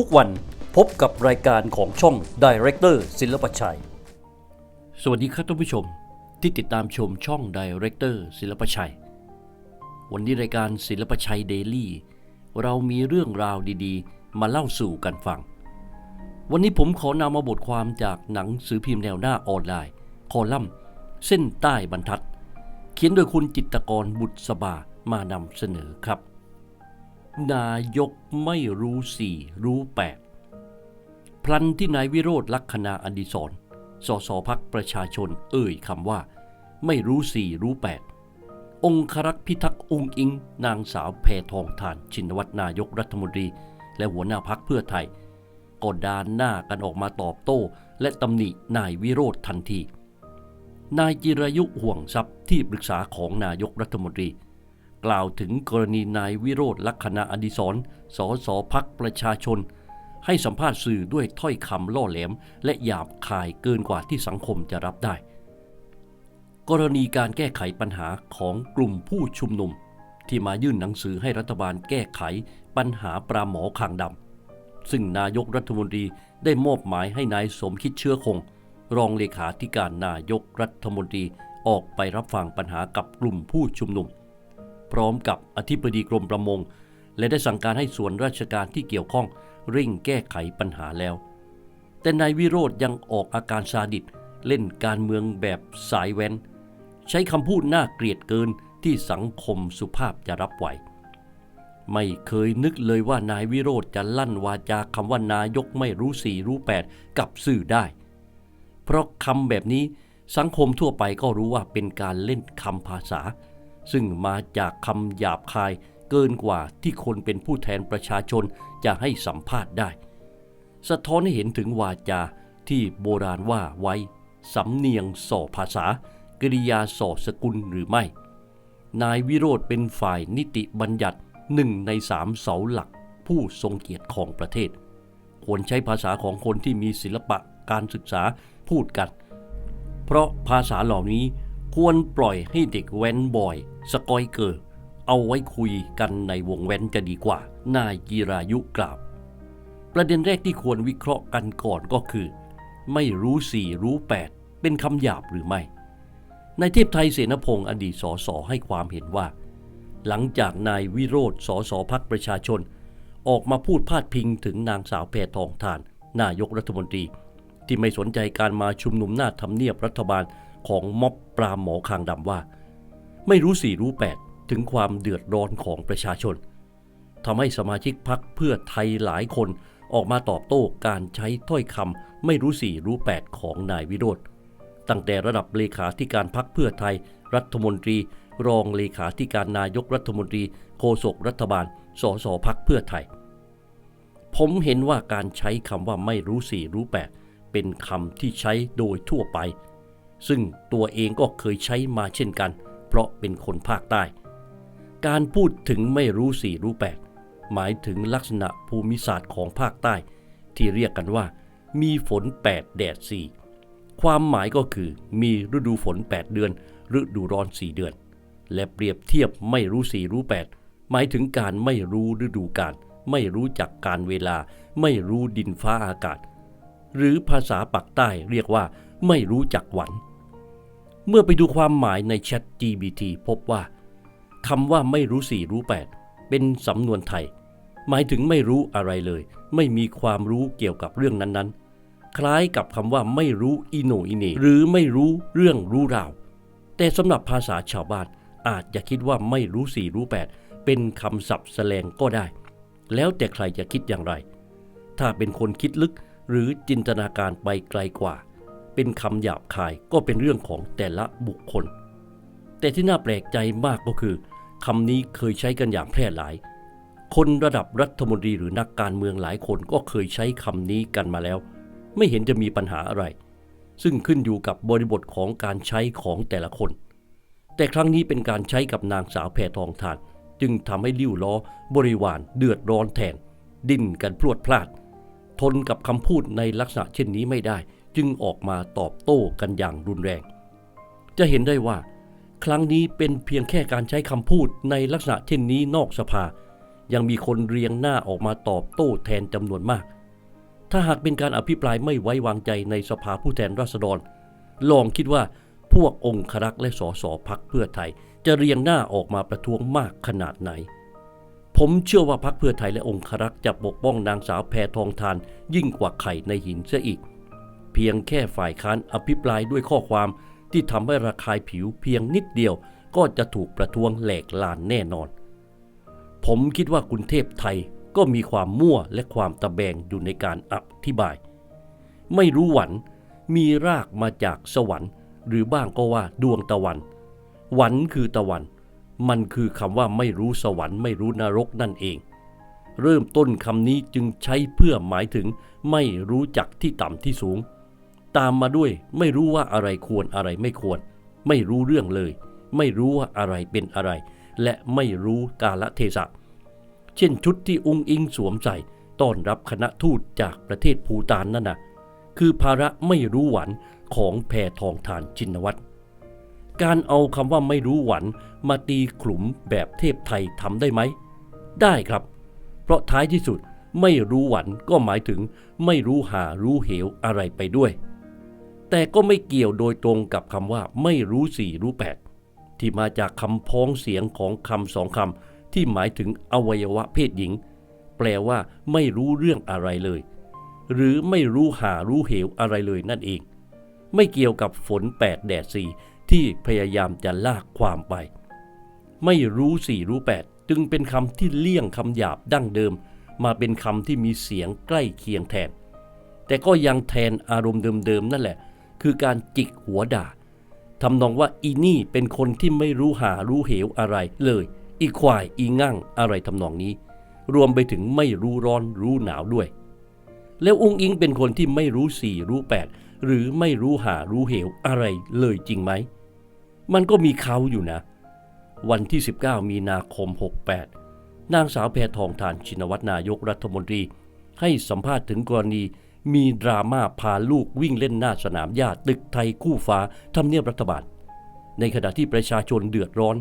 ทุกวันพบกับรายการของช่อง Director ศิลปชัย สวัสดีครับท่านผู้ชมที่ติดตามชมช่อง Director ศิลปชัย วันนี้รายการศิลปชัยเดลี่เรามีเรื่องราวดีๆ มาเล่าสู่กันฟัง วันนี้ผมขอนำมาบทความจากหนังสือพิมพ์แนวหน้าออนไลน์ คอลัมน์ เส้นใต้บรรทัด เขียนโดยคุณจิตกรบุตรสบามานำเสนอครับ นายกไม่รู้สี่รู้แปดพลันที่นายวิโรธลักษณาอดิศรสสพักประชาชนเอ่ยคำว่า ไม่รู้สี่รู้แปดองครักษ์พิทักษ์องค์อิง นางสาวแพทองทานชินวัตรนายกรัฐมนตรี และหัวหน้าพักเพื่อไทยก็ดานหน้ากันออกมาตอบโต้ และตำหนินายวิโรธทันที นายจิรายุห่วงทรัพย์ที่ปรึกษาของนายกรัฐมนตรี กล่าวถึงกรณีนายวิโรธลักษณะอดิศรสสพักประชาชน ให้สัมภาษณ์สื่อด้วยถ้อยคำล่อแหลม และหยาบคายเกินกว่าที่สังคมจะรับได้ กรณีการแก้ไขปัญหาของกลุ่มผู้ชุมนุม ที่มายื่นหนังสือให้รัฐบาลแก้ไขปัญหาปลาหมอคางดำซึ่งนายกรัฐมนตรีได้มอบหมายให้นายสมคิดเชื้อคง รองเลขาธิการนายกรัฐมนตรีออกไปรับฟังปัญหากับกลุ่มผู้ชุมนุม พร้อมกับอธิบดีกรมประมง และได้สั่งการให้ส่วนราชการที่เกี่ยวข้องเร่งแก้ไขปัญหาแล้ว แต่นายวิโรธยังออกอาการซาดิสเล่นการเมืองแบบสายแว้นใช้คำพูดน่าเกลียดเกินที่สังคมสุภาพจะรับไหว ไม่เคยนึกเลยว่านายวิโรธจะลั่นวาจาคำว่านายกไม่รู้สี่รู้แปดกับสื่อได้ เพราะคำแบบนี้สังคมทั่วไปก็รู้ว่าเป็นการเล่นคำภาษา ซึ่งมาจากคำหยาบคายเกินกว่าที่คนเป็นผู้แทนประชาชนจะให้สัมภาษณ์ได้ สะท้อนให้เห็นถึงวาจาที่โบราณว่าไว้ สำเนียงส่อภาษา กริยาส่อสกุลหรือไม่ นายวิโรธเป็นฝ่ายนิติบัญญัติหนึ่งในสามเสาหลักผู้ทรงเกียรติของประเทศ ควรใช้ภาษาของคนที่มีศิลปะการศึกษาพูดกัน เพราะภาษาเหล่านี้ ควรปล่อยให้เด็กแว้นบ่อย สกอยเกอร์เอาไว้คุยกันในวงแว้นจะดีกว่า นายจีรายุกล่าวประเด็นแรกที่ควรวิเคราะห์กันก่อนก็คือ ไม่รู้สี่รู้แปดเป็นคำหยาบหรือไม่นายเทพไทยเสนพงศ์อดีตสสให้ความเห็นว่า หลังจากนายวิโรธสสพักประชาชน ออกมาพูดพาดพิงถึงนางสาวแพทองทาน นายกรัฐมนตรี ที่ไม่สนใจการมาชุมนุมหน้าทำเนียบรัฐบาล ของม็อบปราหมอคางดำว่า ไม่รู้สี่รู้แปดถึงความเดือดร้อนของประชาชนทำให้สมาชิกพักเพื่อไทยหลายคนออกมาตอบโต้การใช้ถ้อยคำไม่รู้สี่รู้แปดของนายวิโรธตั้งแต่ระดับเลขาธิการพักเพื่อไทย รัฐมนตรี รองเลขาธิการนายกรัฐมนตรี โฆษกรัฐบาล สสพักเพื่อไทย ผมเห็นว่าการใช้คำว่าไม่รู้สี่รู้แปดเป็นคำที่ใช้โดยทั่วไป ซึ่งตัวเองก็เคยใช้มาเช่นกัน เพราะเป็นคนภาคใต้ การพูดถึงไม่รู้สี่รู้แปดหมายถึงลักษณะภูมิศาสตร์ของภาคใต้ ที่เรียกกันว่า มีฝน 8 แดด 4 ความหมายก็คือมีฤดูฝน 8 เดือน ฤดูร้อน 4 เดือน และเปรียบเทียบไม่รู้สี่รู้แปดหมายถึงการไม่รู้ฤดูกาลไม่รู้จักการเวลา ไม่รู้ดินฟ้าอากาศ หรือภาษาปักใต้เรียกว่า ไม่รู้จักหวัน เมื่อไปดูความหมายในแชท GBT พบว่าคำว่าไม่รู้สี่รู้แปดเป็นสำนวนไทย หมายถึงไม่รู้อะไรเลย ไม่มีความรู้เกี่ยวกับเรื่องนั้นๆ คล้ายกับคำว่าไม่รู้อิโนอิเนหรือไม่รู้เรื่องรู้ราว แต่สำหรับภาษาชาวบ้านอาจจะคิดว่าไม่รู้สี่รู้แปดเป็นคำศัพท์แสลงก็ได้ แล้วแต่ใครจะคิดอย่างไร ถ้าเป็นคนคิดลึกหรือจินตนาการไปไกลกว่า เป็นคำหยาบคายก็เป็นเรื่องของแต่ละบุคคล แต่ที่น่าแปลกใจมากก็คือคำนี้เคยใช้กันอย่างแพร่หลาย คนระดับรัฐมนตรีหรือนักการเมืองหลายคนก็เคยใช้คำนี้กันมาแล้ว ไม่เห็นจะมีปัญหาอะไร ซึ่งขึ้นอยู่กับบริบทของการใช้ของแต่ละคน แต่ครั้งนี้เป็นการใช้กับนางสาวแพทองทาน จึงทำให้ลิ้วล้อบริวารเดือดร้อนแทน ดิ้นกันพรวดพลาด ทนกับคำพูดในลักษณะเช่นนี้ไม่ได้ จึงออกมาตอบโต้กันอย่างรุนแรง จะเห็นได้ว่า ครั้งนี้เป็นเพียงแค่การใช้คำพูดในลักษณะเช่นนี้นอกสภา ยังมีคนเรียงหน้าออกมาตอบโต้แทนจำนวนมาก ถ้าหากเป็นการอภิปรายไม่ไว้วางใจในสภาผู้แทนราษฎร ลองคิดว่าพวกองครักษ์และสสพักเพื่อไทย จะเรียงหน้าออกมาประท้วงมากขนาดไหนผมเชื่อว่าพักเพื่อไทยและองครักษ์จะปกป้องนางสาวแพทองทานยิ่งกว่าไข่ในหินเสียอีก เพียงแค่ฝ่ายค้านอภิปรายด้วยข้อความที่ทำให้ระคายผิวเพียงนิดเดียว ก็จะถูกประท้วงแหลกลานแน่นอน ผมคิดว่ากรุงเทพไทยก็มีความมั่วและความตะแบงอยู่ในการอธิบาย ไม่รู้หวันมีรากมาจากสวรรค์ หรือบ้างก็ว่าดวงตะวัน หวันคือตะวัน มันคือคำว่าไม่รู้สวรรค์ไม่รู้นรกนั่นเอง เริ่มต้นคำนี้จึงใช้เพื่อหมายถึงไม่รู้จักที่ต่ำที่สูง ตามมาด้วย ไม่รู้ว่าอะไรควรอะไรไม่ควร ไม่รู้เรื่องเลย ไม่รู้ว่าอะไรเป็นอะไร และไม่รู้กาลเทศะ เช่นชุดที่องค์อิงสวมใส่ต้อนรับคณะทูตจากประเทศภูตานนั่นนะคือภาระไม่รู้หวันของแพทองทานชินวัตรการเอาคำว่าไม่รู้หวันมาตีขลุ่มแบบเทพไทยทำได้ไหม ได้ครับ เพราะท้ายที่สุดไม่รู้หวันก็หมายถึงไม่รู้หารู้เหวอะไรไปด้วย แต่ก็ไม่เกี่ยวโดยตรงกับคำว่าไม่รู้สี่รู้แปดที่มาจากคำพ้องเสียงของคำสองคำที่หมายถึงอวัยวะเพศหญิง แปลว่าไม่รู้เรื่องอะไรเลย หรือไม่รู้หารู้เหวอะไรเลยนั่นเอง ไม่เกี่ยวกับฝนแปดแดดสี่ที่พยายามจะลากความไป ไม่รู้สี่รู้แปดจึงเป็นคำที่เลี่ยงคำหยาบดั้งเดิม มาเป็นคำที่มีเสียงใกล้เคียงแทน แต่ก็ยังแทนอารมณ์เดิมๆนั่นแหละ คือการจิกหัวด่าทำนองว่าอีนี่เป็นคนที่ไม่รู้หารู้เหวอะไรเลย อีควายอีงั่งอะไรทำนองนี้ รวมไปถึงไม่รู้ร้อนรู้หนาวด้วย แล้วองค์อิงเป็นคนที่ไม่รู้สี่รู้แปดหรือไม่รู้หารู้เหวอะไรเลยจริงไหม มันก็มีเขาอยู่นะ วันที่ 19 มีนาคม 68 นางสาวแพทองทานชินวัตรนายกรัฐมนตรี ให้สัมภาษณ์ถึงกรณี มีดราม่าพาลูกวิ่งเล่นหน้าสนามหญ้าตึกไทยคู่ฟ้าทำเนียบรัฐบาล ในขณะที่ประชาชนเดือดร้อน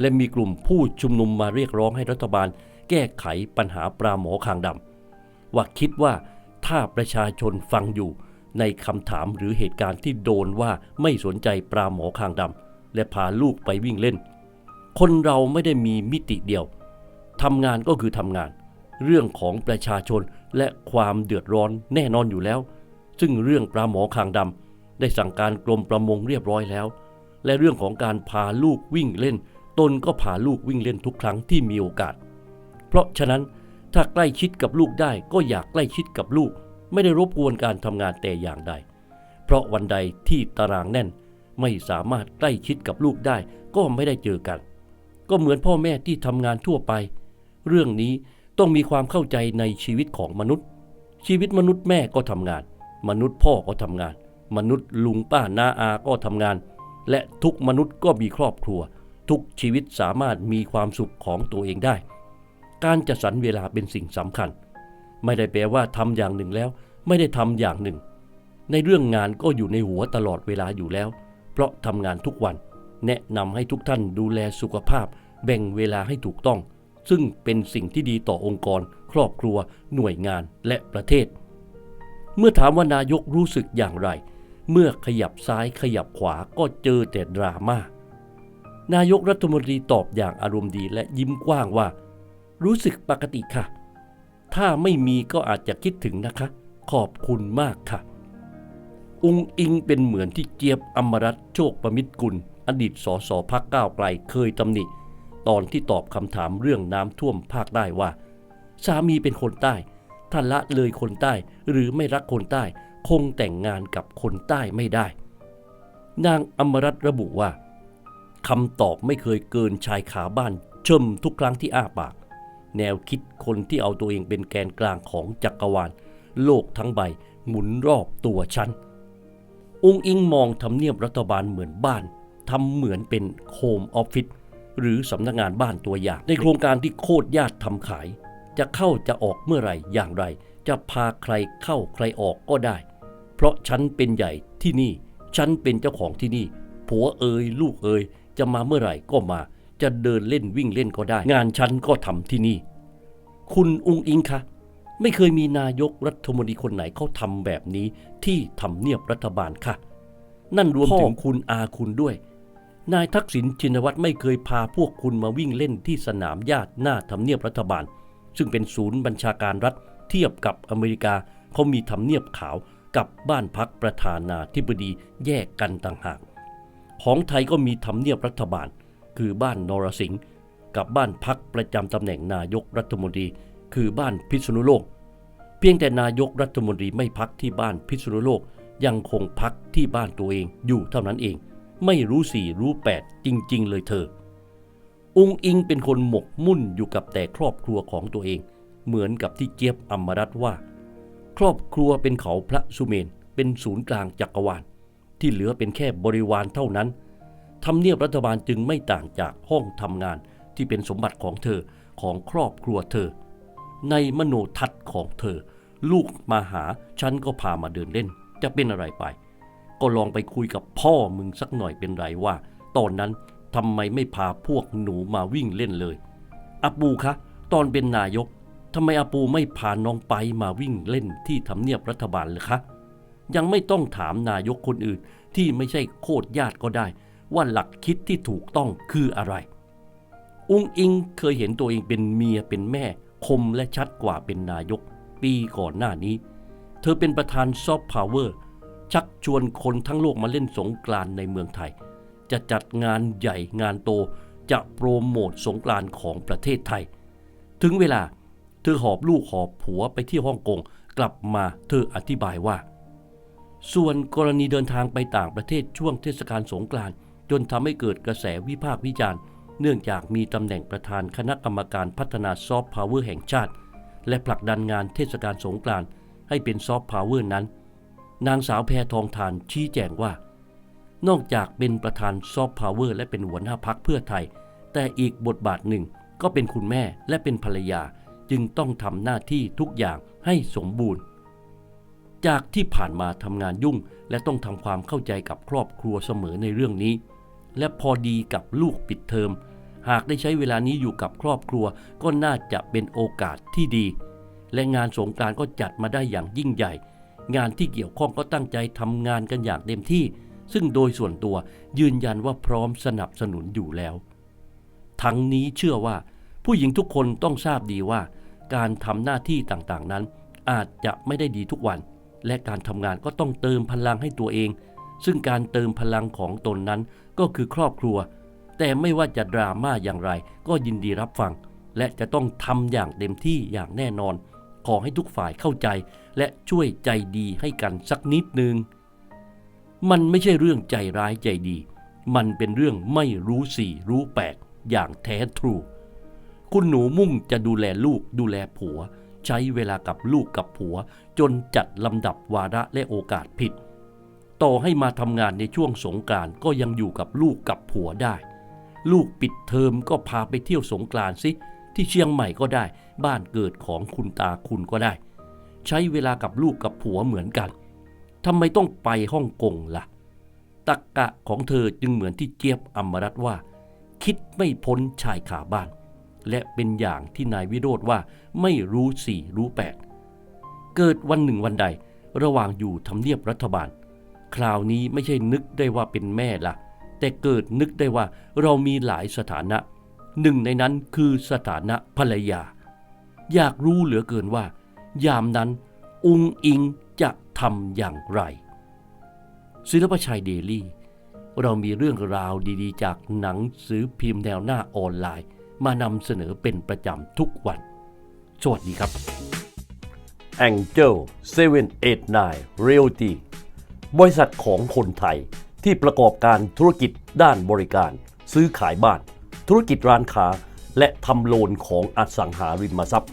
และมีกลุ่มผู้ชุมนุมมาเรียกร้องให้รัฐบาล แก้ไขปัญหาปลาหมอคางดำว่าคิดว่าถ้าประชาชนฟังอยู่ในคำถามหรือเหตุการณ์ที่โดนว่าไม่สนใจปลาหมอคางดำและพาลูกไปวิ่งเล่น คนเราไม่ได้มีมิติเดียวทำงานก็คือทำงาน เรื่องของประชาชนและความเดือดร้อนแน่นอนอยู่แล้ว ซึ่งเรื่องปลาหมอคางดำได้สั่งการกรมประมงเรียบร้อยแล้ว และเรื่องของการพาลูกวิ่งเล่น ตนก็พาลูกวิ่งเล่นทุกครั้งที่มีโอกาส เพราะฉะนั้นถ้าใกล้ชิดกับลูกได้ก็อยากใกล้ชิดกับลูก ไม่ได้รบกวนการทำงานแต่อย่างใด เพราะวันใดที่ตารางแน่น ไม่สามารถใกล้ชิดกับลูกได้ก็ไม่ได้เจอกัน ก็เหมือนพ่อแม่ที่ทำงานทั่วไป เรื่องนี้ ต้องมีความเข้าใจในชีวิตของมนุษย์ ชีวิตมนุษย์แม่ก็ทำงาน มนุษย์พ่อก็ทำงาน มนุษย์ลุงป้านาอาก็ทำงาน และทุกมนุษย์ก็มีครอบครัว ทุกชีวิตสามารถมีความสุขของตัวเองได้ การจัดสรรเวลาเป็นสิ่งสำคัญ ไม่ได้แปลว่าทำอย่างหนึ่งแล้ว ไม่ได้ทำอย่างหนึ่ง ในเรื่องงานก็อยู่ในหัวตลอดเวลาอยู่แล้ว เพราะทำงานทุกวัน แนะนำให้ทุกท่านดูแลสุขภาพ แบ่งเวลาให้ถูกต้อง ซึ่งเป็นสิ่งที่ดีต่อองค์กร ครอบครัว หน่วยงานและประเทศ เมื่อถามว่านายกรู้สึกอย่างไร เมื่อขยับซ้ายขยับขวาก็เจอแต่ดราม่านายกรัฐมนตรีตอบอย่างอารมณ์ดีและยิ้มกว้างว่า รู้สึกปกติค่ะ ถ้าไม่มีก็อาจจะคิดถึงนะคะ ขอบคุณมากค่ะ อุงอิงเป็นเหมือนที่เจี๊ยบอมรัตโชคประมิตรกุล อดีตสสพักก้าวไกลเคยตำหนิ ตอนที่ตอบคำถามเรื่องน้ำท่วมภาคใต้ว่า สามีเป็นคนใต้ถ้านละเลยคนใต้หรือไม่รักคนใต้ คงแต่งงานกับคนใต้ไม่ได้ นางอมรัตระบุว่าคำตอบไม่เคยเกินชายขาบ้านเชิมทุกครั้งที่อ้าปาก แนวคิดคนที่เอาตัวเองเป็นแกนกลางของจักรวาล โลกทั้งใบหมุนรอบตัวฉัน องค์อิงมองทำเนียบรัฐบาลเหมือนบ้านทำเหมือนเป็นโฮมออฟฟิศ หรือสำนักงานบ้านตัวอย่าง ในโครงการที่โคตรญาติทำขาย จะเข้าจะออกเมื่อไรอย่างไร จะพาใครเข้าใครออกก็ได้ เพราะฉันเป็นใหญ่ที่นี่ ฉันเป็นเจ้าของที่นี่ ผัวเอ่ยลูกเอ่ยจะมาเมื่อไหร่ก็มา จะเดินเล่นวิ่งเล่นก็ได้ งานฉันก็ทำที่นี่ คุณอุงอิงคะไม่เคยมีนายกรัฐมนตรีคนไหนเขาทำแบบนี้ที่ทำเนียบรัฐบาลค่ะ นั่นรวมถึงคุณอาคุณด้วย นายทักษิณชินวัตรไม่เคยพาพวกคุณมาวิ่งเล่นที่สนามหญ้าหน้าทำเนียบรัฐบาล ซึ่งเป็นศูนย์บัญชาการรัฐเทียบกับอเมริกาเขามีทำเนียบขาวกับบ้านพักประธานาธิบดีแยกกันต่างหาก ของไทยก็มีทำเนียบรัฐบาล คือบ้านนรสิงห์กับบ้านพักประจำตำแหน่งนายกรัฐมนตรี คือบ้านพิษณุโลก เพียงแต่นายกรัฐมนตรีไม่พักที่บ้านพิษณุโลกยังคงพักที่บ้านตัวเองอยู่เท่านั้นเอง ไม่รู้สี่รู้แปดจริง ๆ เลยเธออุงอิงเป็นคนหมกมุ่นอยู่กับแต่ครอบครัวของตัวเอง เหมือนกับที่เจี๊ยบอมรัตว่า ครอบครัวเป็นเขาพระสุเมนเป็นศูนย์กลางจักรวาล ที่เหลือเป็นแค่บริวารเท่านั้นทำเนียบรัฐบาลจึงไม่ต่างจากห้องทำงานที่เป็นสมบัติของเธอของครอบครัวเธอ ในมโนทัศน์ของเธอ ลูกมาหาฉันก็พามาเดินเล่น จะเป็นอะไรไป ก็ลองไปคุยกับพ่อมึงสักหน่อยเป็นไรว่า ตอนนั้นทำไมไม่พาพวกหนูมาวิ่งเล่นเลยอาปูคะ ตอนเป็นนายกทำไมอาปูไม่พาน้องไปมาวิ่งเล่นที่ทำเนียบรัฐบาลเลยคะ ยังไม่ต้องถามนายกคนอื่นที่ไม่ใช่โคตรญาติก็ได้ ว่าหลักคิดที่ถูกต้องคืออะไร อุ้งอิงเคยเห็นตัวเองเป็นเมียเป็นแม่ คมและชัดกว่าเป็นนายก ปีก่อนหน้านี้ เธอเป็นประธานซอฟต์พาวเวอร์ ชักชวนคนทั้งโลกมาเล่นสงกรานในเมืองไทย จะจัดงานใหญ่งานโตจะโปรโมทสงกรานของประเทศไทย ถึงเวลาเธอหอบลูกหอบผัวไปที่ฮ่องกงกลับมาเธออธิบายว่า ส่วนกรณีเดินทางไปต่างประเทศช่วงเทศกาลสงกรานต์จนทำให้เกิดกระแสวิพากษ์วิจารณ์ เนื่องจากมีตำแหน่งประธานคณะกรรมการพัฒนาซอฟต์พาวเวอร์แห่งชาติ และผลักดันงานเทศกาลสงกรานต์ให้เป็นซอฟต์พาวเวอร์นั้น นางสาวแพทองทานชี้แจงว่า นอกจากเป็นประธานซอฟต์พาวเวอร์และเป็นหัวหน้าพักเพื่อไทย แต่อีกบทบาทหนึ่งก็เป็นคุณแม่และเป็นภรรยาจึงต้องทำหน้าที่ทุกอย่างให้สมบูรณ์ จากที่ผ่านมาทำงานยุ่งและต้องทำความเข้าใจกับครอบครัวเสมอในเรื่องนี้ และพอดีกับลูกปิดเทอม หากได้ใช้เวลานี้อยู่กับครอบครัวก็น่าจะเป็นโอกาสที่ดี และงานสงกานต์ก็จัดมาได้อย่างยิ่งใหญ่ งานที่เกี่ยวข้องก็ตั้งใจทำงานกันอย่างเต็มที่ ซึ่งโดยส่วนตัวยืนยันว่าพร้อมสนับสนุนอยู่แล้ว ทั้งนี้เชื่อว่า ผู้หญิงทุกคนต้องทราบดีว่า การทำหน้าที่ต่างๆนั้น อาจจะไม่ได้ดีทุกวัน และการทำงานก็ต้องเติมพลังให้ตัวเอง ซึ่งการเติมพลังของตนนั้นก็คือครอบครัว แต่ไม่ว่าจะดราม่าอย่างไร ก็ยินดีรับฟัง และจะต้องทำอย่างเต็มที่อย่างแน่นอน อให้ทุกฝ่ายเข้าใจ และช่วยใจดีให้กันสักนิดนึง มันไม่ใช่เรื่องใจร้ายใจดี มันเป็นเรื่องไม่รู้สี่รู้แปดอย่างแท้ทรู คุณหนูมุ่งจะดูแลลูกดูแลผัว ใช้เวลากับลูกกับผัว จนจัดลำดับวาระและโอกาสผิด ต่อให้มาทำงานในช่วงสงกานต์ก็ยังอยู่กับลูกกับผัวได้ ลูกปิดเทอมก็พาไปเที่ยวสงกรานต์สิที่เชียงใหม่ก็ได้ บ้านเกิดของคุณตาคุณก็ได้ ใช้เวลากับลูกกับผัวเหมือนกันทำไมต้องไปฮ่องกงล่ะตักกะของเธอจึงเหมือนที่เจี๊ยบอมรัตว่า คิดไม่พ้นชายขาบ้าน และเป็นอย่างที่นายวิโรธว่าไม่รู้สี่รู้แปดเกิดวันหนึ่งวันใดระหว่างอยู่ทำเนียบรัฐบาล คราวนี้ไม่ใช่นึกได้ว่าเป็นแม่ละแต่เกิดนึกได้ว่าเรามีหลายสถานะ หนึ่งในนั้นคือสถานะภรรยา อยากรู้เหลือเกินว่า ยามนั้นอุงอิงจะทำอย่างไร ศิลปชัยเดลี่ เรามีเรื่องราวดีๆ จากหนังสือพิมพ์แนวหน้าออนไลน์ มานำเสนอเป็นประจำทุกวัน สวัสดีครับ Angel 789 Realty บริษัทของคนไทยที่ประกอบการธุรกิจด้านบริการ ซื้อขายบ้าน ธุรกิจร้านค้า และทำโลนของอสังหาริมทรัพย์